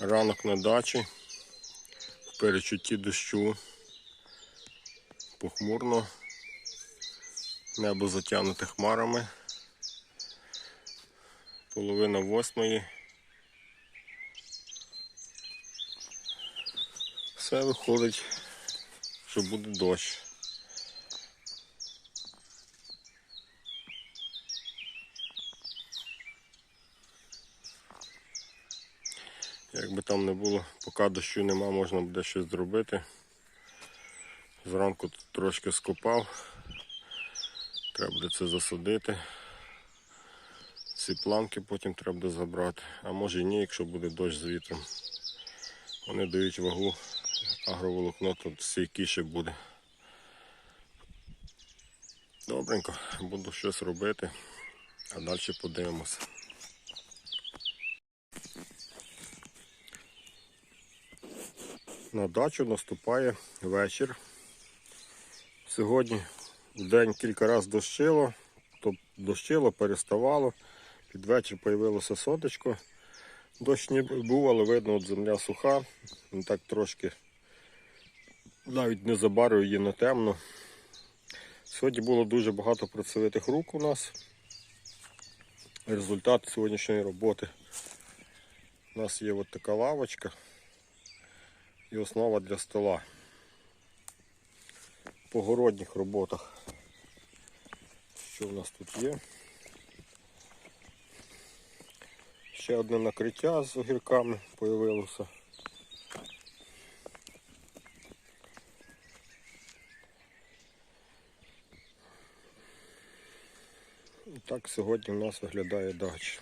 Ранок на дачі. В перечутті дощу. Похмурно. Небо затягнуте хмарами. Половина восьмої. Все виходить, що буде дощ. Як би там не було, поки дощу нема, можна буде щось зробити. Зранку трошки скопав. Треба буде це засадити. Ці планки потім треба буде забрати. А може і ні, якщо буде дощ з вітром. Вони дають вагу, агроволокно тут стійкіше буде. Добренько, буду щось робити, а далі подивимося. На дачу наступає вечір. Сьогодні в день кілька разів дощило, то дощило, переставало. Під вечір з'явилося соточко. Дощ не був, але видно, от земля суха. Так трошки навіть не забарив її на темно. Сьогодні було дуже багато працьовитих рук у нас. Результат сьогоднішньої роботи. У нас є от така лавочка і основа для стола. По городніх роботах. Що в нас тут є? Ще одне накриття з огірками появилося. Так сьогодні у нас виглядає дача.